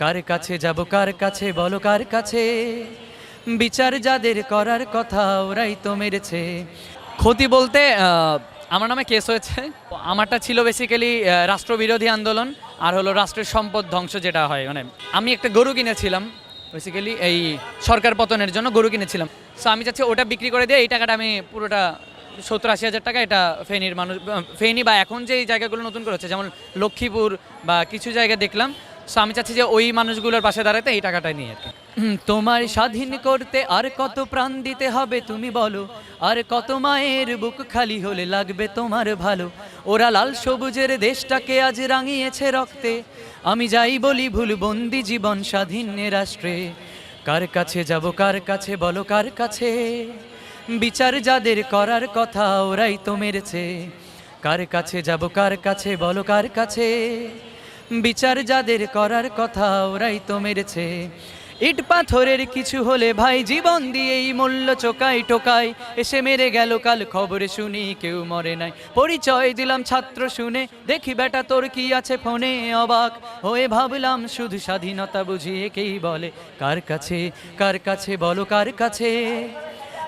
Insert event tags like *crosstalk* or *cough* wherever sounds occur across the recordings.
কার কাছে যাব, কার কাছে বলো, কার কাছে? বিচার যাদের করার কথা ওরাই তো মেরেছে। ক্ষতি বলতে আমার নামে কেস হয়েছে। আমারটা ছিল বেসিক্যালি রাষ্ট্রবিরোধী আন্দোলন, আর হলো রাষ্ট্রের সম্পদ ধ্বংস যেটা হয়। মানে আমি একটা গরু কিনেছিলাম বেসিক্যালি এই সরকার পতনের জন্য গরু কিনেছিলাম। সো আমি চাচ্ছি ওটা বিক্রি করে দিয়ে এই টাকাটা আমি পুরোটা সত্তর আশি হাজার টাকা এটা ফেনীর মানুষ ফেনী বা এখন যে এই জায়গাগুলো নতুন করে হচ্ছে, যেমন লক্ষ্মীপুর বা কিছু জায়গা দেখলাম সো আমি চাচ্ছি যে ওই মানুষগুলোর পাশে দাঁড়াতে এই টাকাটা নিয়ে আর কি। তোমার স্বাধীন করতে আর কত প্রাণ দিতে হবে তুমি বলো। আর কত মায়ের বুক খালি হলে লাগবে তোমার ভালো। ওরা লাল সবুজের দেশটাকে আজ রাঙিয়েছে রক্তে। আমি যাই বলি ভুল বন্দি জীবন স্বাধীন রাষ্ট্রে। কার কাছে যাব, কার কাছে বলো, কার কাছে? বিচার যাদের করার কথা ওরাই তো মেরেছে। কার কাছে যাব, কার কাছে বলো, কার কাছে? বিচার যাদের করার কথা ওরাই তো মেরেছে। ইট পাথরের কিছু হলে ভাই জীবন দিয়েই মূল্য চোকাই টোকাই। এসে মেরে গেল, কাল খবরে শুনি কেউ মরে নাই। পরিচয় দিলাম ছাত্র শুনে, দেখি বেটা তোর কি আছে ফোনে অবাক। হয়ে ভাবলাম শুধু স্বাধীনতা বুঝিয়ে কেই বলে। কার কাছে কার কাছে বলো, কার কাছে?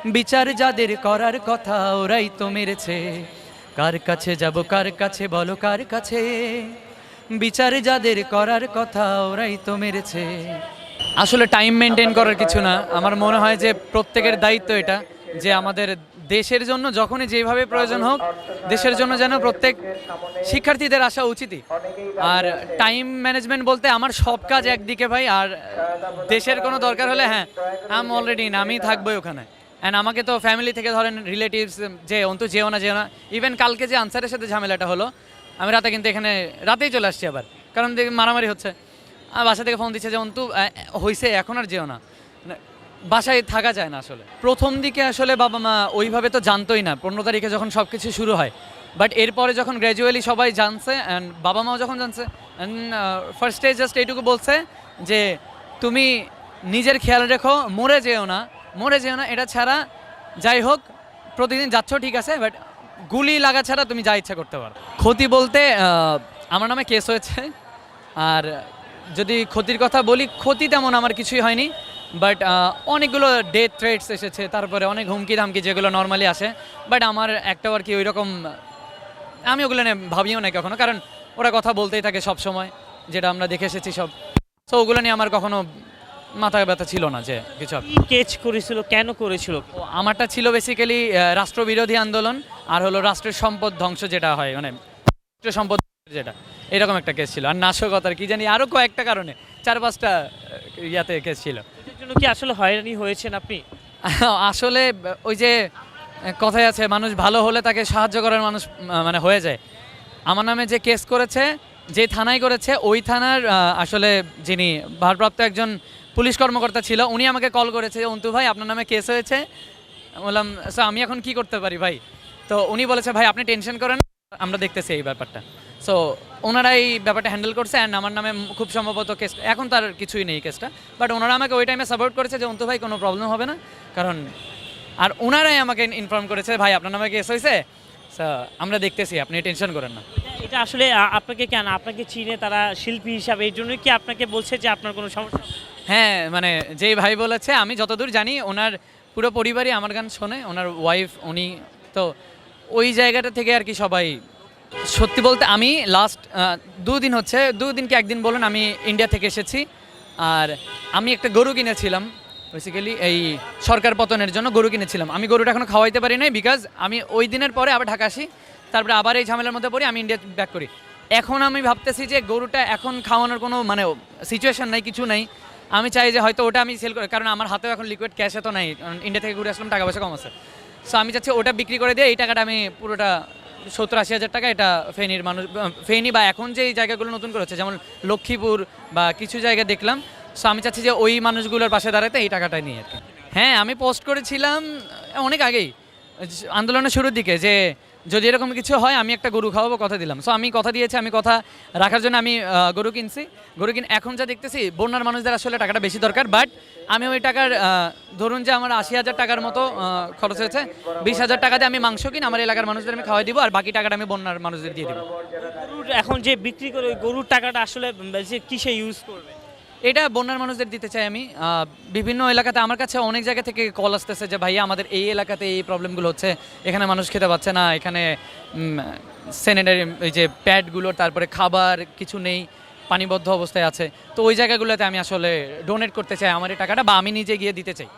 বিচার যাদের করার কথা ওরাই তো মেরেছে। কার কাছে যাব, কার কাছে বলো, কার কাছে? বিচার যাদের করার কথা ওরাই তো মেরেছে। আসলে টাইম মেনটেন করার কিছু না। আমার মনে হয় যে প্রত্যেকের দায়িত্ব এটা, যে আমাদের দেশের জন্য যখনই যেভাবে প্রয়োজন হোক, দেশের জন্য যেন প্রত্যেক শিক্ষার্থীদের আসা উচিতই। আর টাইম ম্যানেজমেন্ট বলতে আমার সব কাজ একদিকে ভাই, আর দেশের কোনো দরকার হলে হ্যাঁ আম অলরেডি না আমি থাকবোই ওখানে। অ্যান্ড আমাকে তো ফ্যামিলি থেকে ধরেন রিলেটিভস যে অন্তু যেও না যেও না ইভেন কালকে যে আনসারের সাথে ঝামেলাটা হলো আমি রাতে কিন্তু এখানে রাতেই চলে আসছি আবার। কারণ দেখি মারামারি হচ্ছে। আর বাসা থেকে ফোন দিচ্ছে যে অন্তু আহ, হইছে এখন আর যেও না। মানে বাসায় থাকা যায় না আসলে। প্রথম দিকে আসলে বাবা মা ওইভাবে তো জানতোই না। পনেরো তারিখে যখন সব কিছু শুরু হয়। বাট এরপরে যখন গ্র্যাজুয়ালি সবাই জানছে অ্যান্ড বাবা মাও যখন জানছে ফার্স্টে জাস্ট এইটুকু বলছে যে তুমি নিজের খেয়াল রেখো মরে যেও না মরে যেও না এটা ছাড়া যাই হোক প্রতিদিন যাচ্ছ ঠিক আছে বাট গুলি লাগা ছাড়া তুমি যা ইচ্ছা করতে পারো। ক্ষতি বলতে আমার নামে কেস হয়েছে। আর যদি ক্ষতির কথা বলি, ক্ষতি তেমন আমার কিছুই হয়নি। বাট অনেকগুলো ডেথ থ্রেটস এসেছে, তারপরে অনেক হুমকি ধামকি যেগুলো নর্মালি আসে। বাট আমার একটাও আর কি ওই রকম আমি ওগুলো নিয়ে ভাবিও না কখনো। কারণ ওরা কথা বলতেই থাকে সব সময় যেটা আমরা দেখে এসেছি সব। তো ওগুলো নিয়ে আমার কখনো মাথায় ব্যথা ছিল না যে কিছু কি কেচ করেছিল কেন করেছিল? আমারটা ছিল বেসিক্যালি রাষ্ট্রবিরোধী আন্দোলন আর হলো রাষ্ট্রের সম্পদ ধ্বংস যেটা হয় মানে রাষ্ট্রের সম্পদ যেটা এরকম একটা কেস ছিল। আর নাশকতার কি জানি আরও কয়েকটা কারণে চার পাঁচটা ইয়াতে কেস ছিল। জন্য কি আসলে হয়রানি হয়েছেন আপনি? *laughs* আসলে ওই যে কথাই আছে মানুষ ভালো হলে তাকে সাহায্য করার মানুষ মানে হয়ে যায়। আমার নামে যে কেস করেছে যে থানায় করেছে ওই থানার আসলে যিনি ভারপ্রাপ্ত একজন পুলিশ কর্মকর্তা ছিল, উনি আমাকে কল করেছে, অন্তু ভাই, আপনার নামে কেস হয়েছে। বললাম স্যার আমি এখন কি করতে পারি ভাই? তো উনি বলেছে, ভাই, আপনি টেনশন করেন আমরা দেখতেছি এই ব্যাপারটা। সো ওনারা এই ব্যাপারটা হ্যান্ডেল করছে অ্যান্ড আমার নামে খুব সম্ভবত কেস এখন তার কিছুই নেই কেসটা বাট ওনারা আমাকে ওই টাইমে সাপোর্ট করেছে যে, অন্তু ভাই, কোনো প্রবলেম হবে না। কারণ, আর ওনারাই আমাকে ইনফর্ম করেছে, ভাই, আপনার নামে কেস হয়েছে। আমরা দেখতেছি, আপনি টেনশন করেন না। এটা আসলে আপনাকে কেন? আপনাকে চিনে তারা শিল্পী হিসাবে, এই জন্যই কি আপনাকে বলছে যে আপনার কোনো সমস্যা? হ্যাঁ মানে যেই ভাই বলেছে, আমি যতদূর জানি ওনার পুরো পরিবারই আমার গান শোনে, ওনার ওয়াইফ উনি, তো ওই জায়গাটা থেকে আর কি সবাই, সত্যি বলতে আমি লাস্ট দুদিন হচ্ছে, দুদিন কি একদিন বলুন, আমি ইন্ডিয়া থেকে এসেছি, আর আমি একটা গরু কিনেছিলাম বেসিক্যালি এই সরকার পতনের জন্য গরু কিনেছিলাম। আমি গরুটা এখনও খাওয়াইতে পারি নাই বিকজ আমি ওই দিনের পরে আবার ঢাকা আসি তারপরে আবার এই ঝামেলার মধ্যে পড়ি, আমি ইন্ডিয়া ব্যাক করি। এখন আমি ভাবতেছি যে গরুটা এখন খাওয়ানোর কোনো মানে সিচুয়েশন নাই, কিছু নাই। আমি চাই যে হয়তো ওটা আমি সেল করি, কারণ আমার হাতেও এখন লিকুইড ক্যাশে তো নাই ইন্ডিয়া থেকে ঘুরে আসলাম, টাকা পয়সা কম আছে। সো আমি চাচ্ছি ওটা বিক্রি করে দিয়ে এই টাকাটা আমি পুরোটা সত্তর আশি হাজার টাকা এটা ফেনীর মানুষ, ফেনী বা এখন যে এই জায়গাগুলো নতুন করে হচ্ছে, যেমন লক্ষ্মীপুর বা কিছু জায়গা দেখলাম সো আমি চাচ্ছি যে ওই মানুষগুলোর পাশে দাঁড়াতে এই টাকাটা নিয়ে আর কি। হ্যাঁ আমি পোস্ট করেছিলাম অনেক আগেই, আন্দোলনের শুরুর দিকে যে যদি এরকম কিছু হয়, আমি একটা গরু খাওয়াবো, কথা দিলাম। সো আমি কথা দিয়েছি, আমি কথা রাখার জন্য আমি গরু কিনছি। গরু কিন এখন যা দেখতেছি, বন্যার মানুষদের আসলে টাকাটা বেশি দরকার বাট আমি ওই টাকার ধরুন যে আমার আশি হাজার টাকার মতো খরচ হয়েছে, বিশ হাজার টাকা দিয়ে আমি মাংস কিন আমার এলাকার মানুষদের আমি খাওয়াই দিব, আর বাকি টাকাটা আমি বন্যার মানুষদের দিয়ে দিব। এখন যে বিক্রি করে গরুর টাকাটা আসলে কিসে ইউজ করবে? এটা বন্যার মানুষদের দিতে চাই আমি। বিভিন্ন এলাকাতে আমার কাছে অনেক জায়গা থেকে কল আসতেছে যে, ভাইয়া, আমাদের এই এলাকাতে এই প্রবলেমগুলো হচ্ছে। এখানে মানুষ খেতে পাচ্ছে না। এখানে স্যানিটারি ওই যে প্যাডগুলো তারপরে খাবার কিছু নেই, পানিবদ্ধ অবস্থায় আছে। তো ওই জায়গাগুলোতে আমি আসলে ডোনেট করতে চাই আমার এই টাকাটা বা আমি নিজে গিয়ে দিতে চাই।